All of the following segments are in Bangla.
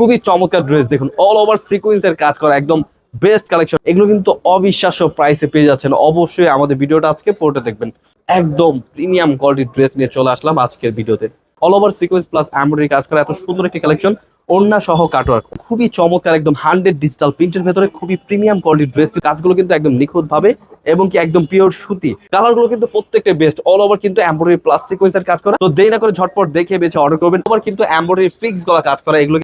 খুবই চমৎকার ড্রেস দেখুন অল ওভার সিকুয়েন্সের কাজ করা, একদম বেস্ট কালেকশন এগুলো কিন্তু অবিশ্বাস্য প্রাইসে পেয়ে যাচ্ছেন। অবশ্যই আমাদের ভিডিওটা আজকে পড়তে দেখবেন। একদম প্রিমিয়াম কোয়ালিটির ড্রেস নিয়ে চলে আসলাম আজকের ভিডিওতে। All over sequence plus embroidery কাজ করা, এত সুন্দর একটি কালেকশন ওড়না সহ কাটওয়ার্ক খুবই চমৎকার একদম হান্ড্রেড ডিজিটাল প্রিন্টের ভেতরে খুবই প্রিমিয়াম কোয়ালিটি ড্রেস কাজগুলো কিন্তু একদম নিখুঁত ভাবে এবং কি একদম পিওর সুতি। কালারগুলো কিন্তু প্রত্যেকটা বেস্ট অল ওভার কিন্তু এমব্রয়ডারি প্লাস্টিক সিকোয়েন্সের কাজ করা। তো দেরি না করে ঝটপট দেখে বেছে অর্ডার করবেন। আবার কিন্তু এমব্রয়ডারি ফিক্স গলা কাজ করা। এগুলো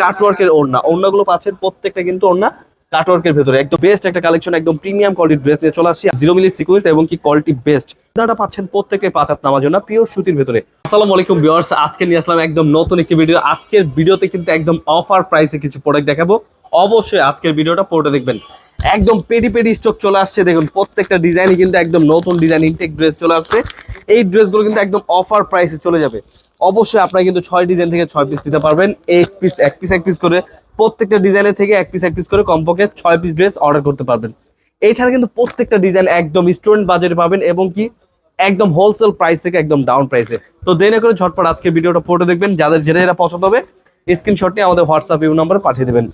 কাটওয়ার্কের ওড়না। ওড়নাগুলো পাচ্ছেন প্রত্যেকটা কিন্তু ওড়না। কাটওয়ার্কের ভেতরে। একদম বেস্ট একটা কালেকশন একদম প্রিমিয়াম কোয়ালিটির ড্রেস নিয়ে চলে আসছি। জিরো মিলি সিকোয়েন্স এবং কি কোয়ালিটি বেস্ট আপনারা পাচ্ছেন প্রত্যেকটা পাঁচ হাত নামার জন্য পিওর সুতির ভেতরে। আসসালামু আলাইকুম ভিউয়ার্স আজকে নিয়ে আসলাম একদম নতুন একটি ভিডিও আজকের ভিডিওতে কিন্তু একদম অফার প্রাইসে কিছু প্রোডাক্ট দেখাবো। অবশ্যই আজকের ভিডিওটা পড়ে দেখবেন। একদম পেডি পেডি স্টক চলে আসছে। দেখুন, প্রত্যেকটা ডিজাইনই কিন্তু একদম নতুন ডিজাইন ইনটেক ড্রেস চলে আসছে। এই ড্রেসগুলো কিন্তু একদম অফার প্রাইসে চলে যাবে। অবশ্যই আপনারা কিন্তু ছয় ডিজাইন থেকে ছয় পিস দিতে পারবেন। এক পিস এক পিস এক পিস করে প্রত্যেকটা ডিজাইনের থেকে এক পিস এক পিস করে কমপক্ষে ছয় পিস ড্রেস অর্ডার করতে পারবেন। এছাড়া কিন্তু প্রত্যেকটা ডিজাইন একদম স্টুডেন্ট বাজেটে পাবেন এবং কি একদম হোলসেল প্রাইস থেকে একদম ডাউন প্রাইসে তো দেরি করে ঝটপট আজকে ভিডিওটা ফটো দেখবেন। যাদের যেটা যেটা পছন্দ হবে স্ক্রিনশট নিয়ে আমাদের হোয়াটসঅ্যাপ ইউ নাম্বারে পাঠিয়ে দেবেন।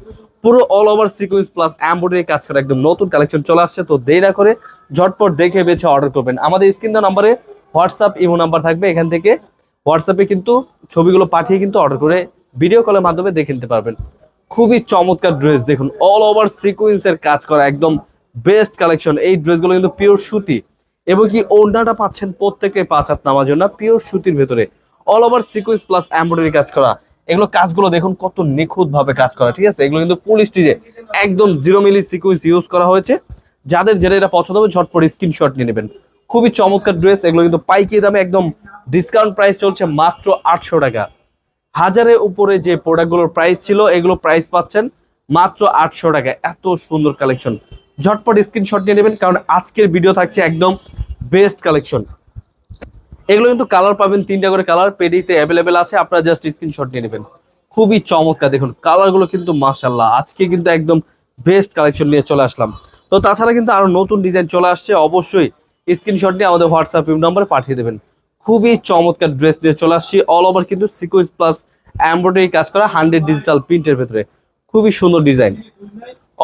পুরো all over sequence plus embroidery কাজ করে একদম নতুন কালেকশন চলে আসছে। তো দেরি না করে ঝটপট দেখে বেছে অর্ডার করবেন। আমাদের স্ক্রিন নাম্বারে হোয়াটসঅ্যাপ ইমো নাম্বার থাকবে। এখান থেকে হোয়াটসঅ্যাপে কিন্তু ছবিগুলো পাঠিয়ে কিন্তু অর্ডার করে ভিডিও কলের মাধ্যমে দেখে নিতে পারবেন। খুবই চমৎকার ড্রেস দেখুন অল ওভার সিকুয়েন্সের কাজ করা একদম বেস্ট কালেকশন এই ড্রেসগুলো কিন্তু পিওর সুতি। এবং কি ওড়নাটা পাচ্ছেন প্রত্যেকে পাঁচ হাত নামার জন্য পিওর সুতির ভেতরে। All over sequence plus embroidery কাজ করা। এগুলো কাজগুলো দেখুন, কত নিখুঁত ভাবে কাজ করা, ঠিক আছে? এগুলো কিন্তু ফুল স্টিজে একদম জিরো মিলি সিকুয়েন্স ইউজ করা হয়েছে। যাদের যেটা এটা পছন্দ হবে, ঝটপট স্ক্রিনশট নিয়ে নেবেন। খুবই চমৎকার ড্রেস এগুলো কিন্তু পাইকি দামে একদম ডিসকাউন্ট প্রাইস চলছে মাত্র আটশো টাকা। হাজারের উপরে যে প্রোডাক্টগুলোর প্রাইস ছিল, এগুলো প্রাইস পাচ্ছেন মাত্র আটশো টাকা। এত সুন্দর কালেকশন ঝটপট স্ক্রিনশট নিয়ে নেবেন, কারণ আজকের ভিডিও থাকছে একদম বেস্ট কালেকশন এগুলো কিন্তু কালার পাবেন, তিনটা করে কালার পেডিতে অ্যাভেলেবেল আছে, আপনারা জাস্ট স্ক্রিনশট নিয়ে নেবেন। খুবই চমৎকার, দেখুন কালারগুলো কিন্তু মাশাল্লাহ আজকে কিন্তু একদম বেস্ট কালেকশন নিয়ে চলে আসলাম। তো তাছাড়া কিন্তু আরও নতুন ডিজাইন চলে আসছে, অবশ্যই স্ক্রিনশট নিয়ে আমাদের হোয়াটসঅ্যাপ নাম্বারে পাঠিয়ে দেবেন। খুবই চমৎকার ড্রেস দিয়ে চলে আসছি। অল ওভার কিন্তু সিকোয়েন্স প্লাস এমব্রয়ডারি কাজ করা হান্ড্রেড ডিজিটাল প্রিন্টের ভেতরে। খুবই সুন্দর ডিজাইন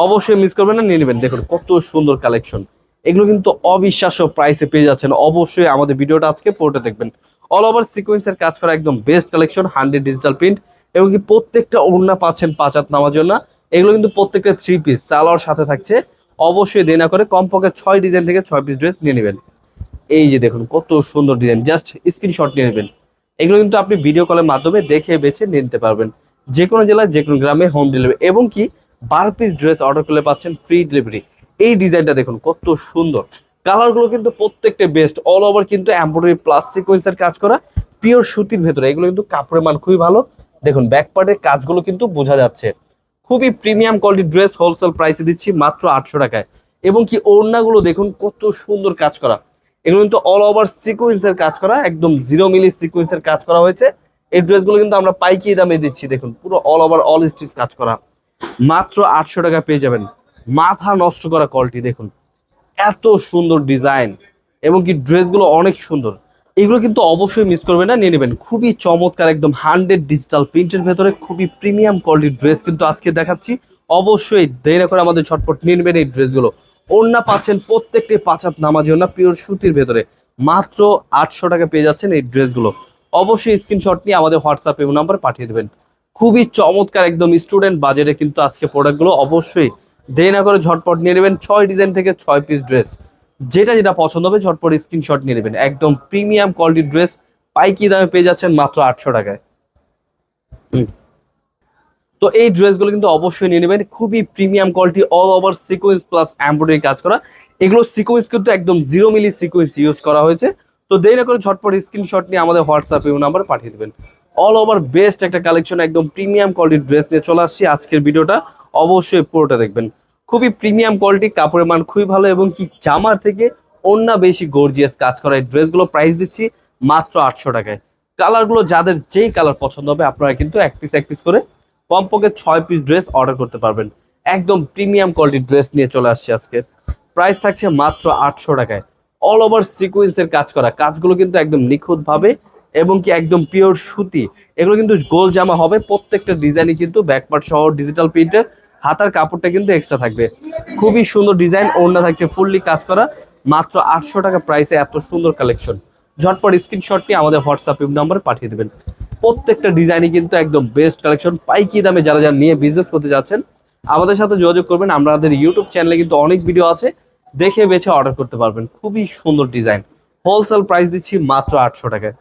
অবশ্যই মিস করবেন না, নিয়ে নেবেন। দেখুন কত সুন্দর কালেকশন এগুলো কিন্তু অবিশ্বাস্য প্রাইসে পেয়ে যাচ্ছেন। অবশ্যই আমাদের ভিডিওটা আজকে পড়তে দেখবেন। অল ওভার সিকোয়েন্সের কাজ করা একদম best collection hundred digital print এবং কি প্রত্যেকটা ওড়না পাচ্ছেন পাঁচ হাত নামার জন্য। এগুলো কিন্তু প্রত্যেকটা থ্রি পিস সালোয়ার সাথে থাকছে। অবশ্যই দেনা করে কমপক্ষে ছয় ডিজাইন থেকে ছয় পিস ড্রেস নিয়ে নেবেন। এই যে দেখুন, কত সুন্দর ডিজাইন জাস্ট স্ক্রিনশট নিয়ে নেবেন। এগুলো কিন্তু আপনি ভিডিও কলের মাধ্যমে দেখে, বেছে নিতে পারবেন। যে কোনো জেলায়, যে কোনো গ্রামে হোম ডেলিভারি এবং কি বারো পিস ড্রেস অর্ডার করলে পাচ্ছেন ফ্রি ডেলিভারি এই ডিজাইনটা দেখুন, কত সুন্দর। কালারগুলো কিন্তু প্রত্যেকটা বেস্ট অল ওভার কিন্তু এমব্রয়ডারি প্লাস সিকোয়েন্সের কাজ করা পিওর সুতির ভেতরে। এগুলো কিন্তু কাপড়ের মান খুবই ভালো। দেখুন ব্যাক পার্টের কাজগুলো কিন্তু বোঝা যাচ্ছে। খুবই প্রিমিয়াম কোয়ালিটির ড্রেস হোলসেল প্রাইসে দিচ্ছি মাত্র আটশো টাকায়। এবং কি ওড়নাগুলো দেখুন, কত সুন্দর কাজ করা। এগুলো কিন্তু অল ওভার সিকোয়েন্সের কাজ করা, একদম জিরো মিলি সিকোয়েন্সের কাজ করা হয়েছে। এই ড্রেসগুলো কিন্তু আমরা পাইকি দামে দিচ্ছি, দেখুন, পুরো অল ওভার অল স্টিচ কাজ করা। মাত্র আটশো টাকা পেয়ে যাবেন। মাথা নষ্ট করা কলটি দেখুন। এত সুন্দর ডিজাইন এবং কি ড্রেসগুলো অনেক সুন্দর। এগুলো কিন্তু অবশ্যই মিস করবেন না, নিয়ে নেবেন। খুবই চমৎকার, একদম হান্ড্রেড ডিজিটাল প্রিন্টের ভেতরে খুবই প্রিমিয়াম কোয়ালিটির ড্রেস কিন্তু আজকে দেখাচ্ছি। অবশ্যই দেরি করে আমাদের ছটপট নিয়ে নেবেন এই ড্রেসগুলো ওড়না পাচ্ছেন প্রত্যেকটি পাঁচাত নামাজি ওড়না, পিওর সুতির ভেতরে। মাত্র আটশো টাকা পেয়ে যাচ্ছেন এই ড্রেসগুলো। অবশ্যই স্ক্রিনশট নিয়ে আমাদের হোয়াটসঅ্যাপ এবং নাম্বার পাঠিয়ে দেবেন। খুবই চমৎকার একদম স্টুডেন্ট বাজেটে কিন্তু আজকে প্রোডাক্টগুলো অবশ্যই দেরি না করে ঝটপট নিয়ে নেবেন। ছয় ডিজাইন থেকে ছয় পিস ড্রেস যেটা যেটা পছন্দ হবে ঝটপট স্ক্রিনশট নিয়ে নেবেন। একদম প্রিমিয়াম কোয়ালিটির ড্রেস পাইকি দামে পেয়ে যাচ্ছেন মাত্র আটশো টাকায়। হুম। তো এই ড্রেসগুলো কিন্তু অবশ্যই নিয়ে নেবেন। খুবই premium quality all over sequence plus embroidery কাজ করা। এগুলো সিকোয়েন্স কিন্তু একদম জিরো মিলি সিকোয়েন্স ইউজ করা হয়েছে। তো দেরি না করে ঝটপট স্ক্রিনশট নিয়ে আমাদের হোয়াটসঅ্যাপ এবং নাম্বার পাঠিয়ে দেবেন। অল ওভার বেস্ট একটা কালেকশন একদম প্রিমিয়াম কোয়ালিটির ড্রেস নিয়ে চলে আসছি আজকের ভিডিওটা। অবশ্যই পুরোটা দেখবেন। খুবই প্রিমিয়াম কোয়ালিটি কাপড়ের মান খুবই ভালো এবং কি জামার থেকে অন্য বেশি গর্জিয়াস কাজ করা এই ড্রেসগুলো প্রাইস দিচ্ছি মাত্র আটশো টাকায়। কালারগুলো যাদের যেই কালার পছন্দ হবে, আপনারা কিন্তু এক পিস এক পিস করে কমপক্ষে ছয় পিস ড্রেস অর্ডার করতে পারবেন। একদম প্রিমিয়াম কোয়ালিটির ড্রেস নিয়ে চলে আসছে আজকে। প্রাইস থাকছে মাত্র আটশো টাকায়। অল ওভার সিকুয়েন্সের কাজ করা। কাজগুলো কিন্তু একদম নিখুঁত ভাবে এবং কি একদম পিওর সুতি। এগুলো কিন্তু গোল জামা হবে। প্রত্যেকটা ডিজাইনই কিন্তু ব্যাকপার্ট সহ ডিজিটাল প্রিন্টের হাতার কাপড়টা কিন্তু এক্সট্রা থাকবে। খুবই সুন্দর ডিজাইন ওড়না থাকছে ফুললি কাজ করা। মাত্র আটশো টাকা প্রাইসে এত সুন্দর কালেকশন ঝটপট স্ক্রিনশটটি আমাদের হোয়াটসঅ্যাপ নাম্বারে পাঠিয়ে দেবেন। প্রত্যেকটা ডিজাইনই কিন্তু একদম বেস্ট কালেকশন পাইকি দামে যারা যারা নিয়ে বিজনেস করতে যাচ্ছেন, আমাদের সাথে যোগাযোগ করবেন। আমাদের ইউটিউব চ্যানেলে কিন্তু অনেক ভিডিও আছে। দেখে বেছে অর্ডার করতে পারবেন। খুবই সুন্দর ডিজাইন হোলসেল প্রাইস দিচ্ছি মাত্র আটশো টাকায়।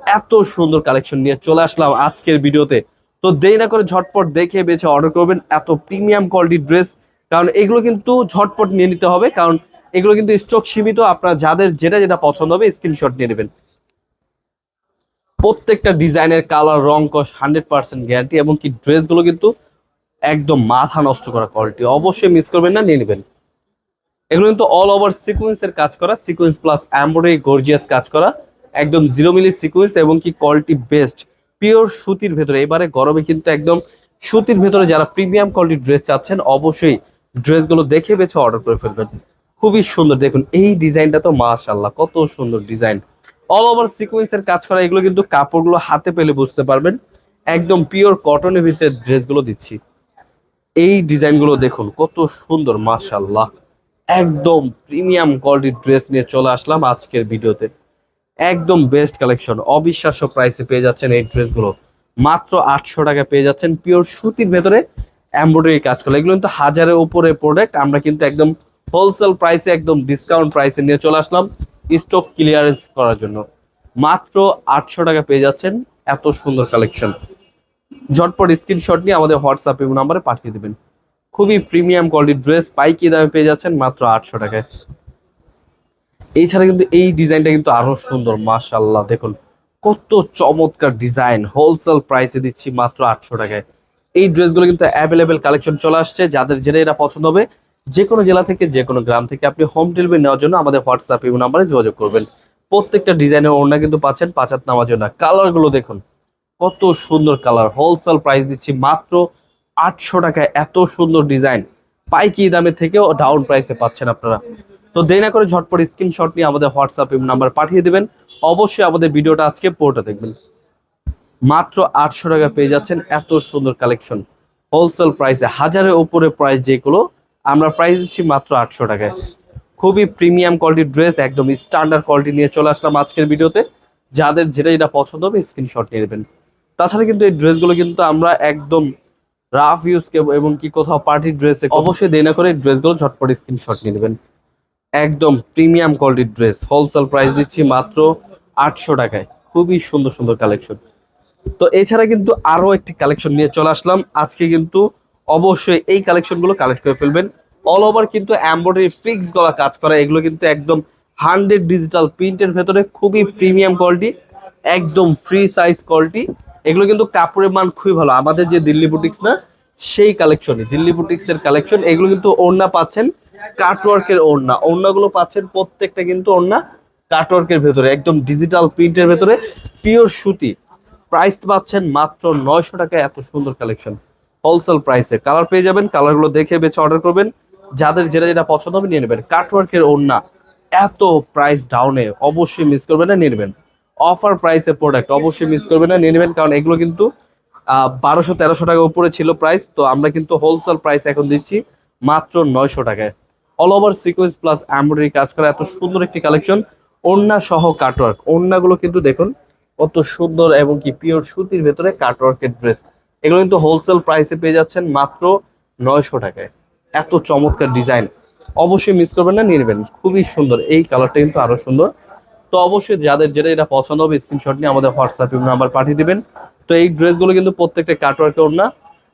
এত সুন্দর কালেকশন নিয়ে চলে আসলাম আজকের ভিডিওতে তো দেরি না করে ঝটপট দেখে বেছে অর্ডার করবেন। এত প্রিমিয়াম কোয়ালিটির ড্রেস কারণ এগুলো কিন্তু ঝটপট নিয়ে নিতে হবে। কারণ এগুলো কিন্তু স্টক সীমিত। আপনার যাদের যেটা যেটা পছন্দ হবে স্ক্রিনশট নিয়ে নেবেন। প্রত্যেকটা ডিজাইনের কালার রং কস হান্ড্রেড পার্সেন্ট গ্যারান্টি এবং কি ড্রেসগুলো কিন্তু একদম মাথা নষ্ট করা কোয়ালিটি অবশ্যই মিস করবেন না, নিয়ে নেবেন। এগুলো কিন্তু অল ওভার সিকুয়েন্সের কাজ করা সিকুয়েন্স প্লাস এমব্রয়ডারি গর্জিয়াস কাজ করা, একদম জিরো মিলি সিকুয়েন্স এবং কি কোয়ালিটি বেস্ট পিওর সুতির ভেতরে, এবারে গরমে কিন্তু একদম সুতির ভেতরে যারা প্রিমিয়াম কোয়ালিটির ড্রেস চাচ্ছেন, অবশ্যই ড্রেসগুলো দেখে বেছে অর্ডার করে ফেলবেন। খুবই সুন্দর, দেখুন, এই ডিজাইনটা তো মাশাল্লাহ কত সুন্দর ডিজাইন। অল ওভার সিকুয়েন্সের কাজ করা, এগুলো কিন্তু কাপড়গুলো হাতে পেলে বুঝতে পারবেন। একদম পিওর কটনের ভিতরে ড্রেসগুলো দিচ্ছি। এই ডিজাইনগুলো দেখুন, কত সুন্দর মাশাল্লাহ একদম প্রিমিয়াম কোয়ালিটির ড্রেস নিয়ে চলে আসলাম আজকের ভিডিওতে। একদম বেস্ট কালেকশন অবিশ্বাস্য প্রাইসে পেয়ে যাচ্ছেন এই ড্রেসগুলো মাত্র আটশো টাকা পেয়ে যাচ্ছেন পিওর সুতির ভেতরে এমব্রয়ডারি কাজ করা। এগুলো কিন্তু হাজারের উপরে প্রোডাক্ট আমরা কিন্তু একদম হোলসেল প্রাইসে একদম ডিসকাউন্ট প্রাইসে নিয়ে চলে আসলাম। স্টক ক্লিয়ারেন্স করার জন্য। মাত্র আটশো টাকা পেয়ে যাচ্ছেন এত সুন্দর কালেকশন ঝটপট স্ক্রিনশট নিয়ে আমাদের হোয়াটসঅ্যাপ এবং নাম্বারে পাঠিয়ে দেবেন। খুবই প্রিমিয়াম কোয়ালিটির ড্রেস পাইকি দামে পেয়ে যাচ্ছেন মাত্র আটশো টাকায়। এছাড়া কিন্তু এই ডিজাইনটা কিন্তু আরও সুন্দর মাশাল্লাহ দেখুন। কত চমৎকার ডিজাইন হোলসেল প্রাইসে দিচ্ছি মাত্র আটশো টাকায়। এই ড্রেসগুলো কিন্তু অ্যাভেলেবেল কালেকশন চলে আসছে। যাদের যেটা এটা পছন্দ হবে যে কোনো জেলা থেকে যে কোনো গ্রাম থেকে আপনি হোম ডেলিভারি নেওয়ার জন্য আমাদের হোয়াটসঅ্যাপ এবং নাম্বারে যোগাযোগ করবেন। প্রত্যেকটা ডিজাইনের ওড়না কিন্তু পাচ্ছেন পাঁচাত নামার জন্য। কালারগুলো দেখুন, কত সুন্দর কালার হোলসেল প্রাইস দিচ্ছি মাত্র আটশো টাকা এত সুন্দর ডিজাইন পাইকি দামে থেকেও ডাউন প্রাইসে পাচ্ছেন আপনারা। তো দেরি না করে ঝটপট স্ক্রিনশট নিয়ে আমাদের হোয়াটসঅ্যাপ নাম্বার পাঠিয়ে দেবেন। অবশ্যই আমাদের ভিডিওটা আজকে পুরোটা দেখবেন। মাত্র আটশো টাকা পেয়ে যাচ্ছেন এত সুন্দর কালেকশন হোলসেল প্রাইসে হাজারের উপরে প্রাইস যেগুলো আমরা প্রাইস দিচ্ছি মাত্র আটশো টাকায়। খুবই প্রিমিয়াম কোয়ালিটির ড্রেস একদম স্ট্যান্ডার্ড কোয়ালিটি নিয়ে চলে আসলাম আজকের ভিডিওতে। যাদের যেটা যেটা পছন্দ হবে স্ক্রিনশট নিয়ে নেবেন। তাছাড়া কিন্তু এই ড্রেসগুলো কিন্তু আমরা একদম রাফ ইউজ এবং কি কোথাও পার্টি ড্রেসে অবশ্যই দেরি না করে ড্রেসগুলো ঝটপট স্ক্রিনশট নিয়ে নেবেন। একদম প্রিমিয়াম কোয়ালিটির ড্রেস হোলসেল প্রাইস দিচ্ছি মাত্র আটশো টাকায়। খুবই সুন্দর সুন্দর কালেকশন তো এছাড়া কিন্তু আরও একটি কালেকশন নিয়ে চলে আসলাম। আজকে কিন্তু অবশ্যই এই কালেকশনগুলো কালেক্ট করে ফেলবেন। অল ওভার কিন্তু এমব্রয়ডারি ফিক্স গলা কাজ করা, এগুলো কিন্তু একদম হান্ড্রেড ডিজিটাল প্রিন্টের ভেতরে খুবই প্রিমিয়াম কোয়ালিটি একদম ফ্রি সাইজ কোয়ালিটি এগুলো কিন্তু কাপড়ের মান খুবই ভালো। আমাদের যে দিল্লি বুটিক্স না, সেই কালেকশনই দিল্লি বুটিক্স এর কালেকশন এগুলো কিন্তু ওড়না পাচ্ছেন কাটওয়ার্কের ওড়না। ওড়নাগুলো পাচ্ছেন প্রত্যেকটা কিন্তু ওড়না কাটওয়ার্কের ভেতরে, একদম ডিজিটাল প্রিন্টের ভেতরে। পিওর সুতি। প্রাইস পাচ্ছেন মাত্র নয়শো টাকায় এত সুন্দর কালেকশন হোলসেল প্রাইসে কালার পেয়ে যাবেন কালারগুলো দেখে বেছে অর্ডার করবেন। যাদের যেটা যেটা পছন্দ হবে নিয়ে নেবেন। কাটওয়ার্কের ওড়না এত প্রাইস ডাউনে অবশ্যই মিস করবেন না, নিয়ে নেবেন। অফার প্রাইসে প্রোডাক্ট অবশ্যই মিস করবেন না, নিয়ে নেবেন। কারণ এগুলো কিন্তু বারোশো, তেরোশো টাকা উপরে ছিল প্রাইস তো আমরা কিন্তু হোলসেল প্রাইস এখন দিচ্ছি মাত্র নয়শো টাকায়। All over sequence plus embroidery কাজ করা এত সুন্দর একটি কালেকশন ওড়না সহ কাটওয়ার্ক ওড়নাগুলো কিন্তু দেখুন, কত সুন্দর এবং কি পিওর সুতির ভেতরে কাটওয়ার্কের ড্রেস এগুলো কিন্তু হোলসেল প্রাইসে পেয়ে যাচ্ছেন মাত্র নয়শো টাকায়। এত চমৎকার ডিজাইন অবশ্যই মিস করবেন না, নিয়ে নেবেন। খুবই সুন্দর। এই কালারটা কিন্তু আরও সুন্দর। তো অবশ্যই যাদের যেটা এটা পছন্দ হবে স্ক্রিনশট নিয়ে আমাদের হোয়াটসঅ্যাপ নাম্বার পাঠিয়ে দিবেন। তো এই ড্রেসগুলো কিন্তু প্রত্যেকটা কাটওয়ার্কে না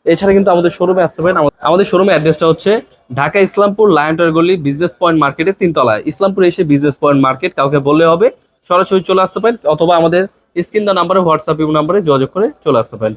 এছাড়া কিন্তু আমাদের শোরুমে আসতে পারেন। আমাদের শোরুমে অ্যাড্রেসটা হচ্ছে ঢাকা ইসলামপুর, লায়নটার গলি বিজনেস পয়েন্ট মার্কেটের তিনতলায় ইসলামপুর এসে বিজনেস পয়েন্ট মার্কেট কাউকে বললে হবে, সরাসরি চলে আসতে পারেন। অথবা আমাদের স্ক্রিন দা নাম্বারে হোয়াটসঅ্যাপ নাম্বারে যোগাযোগ করে চলে আসতে পারেন।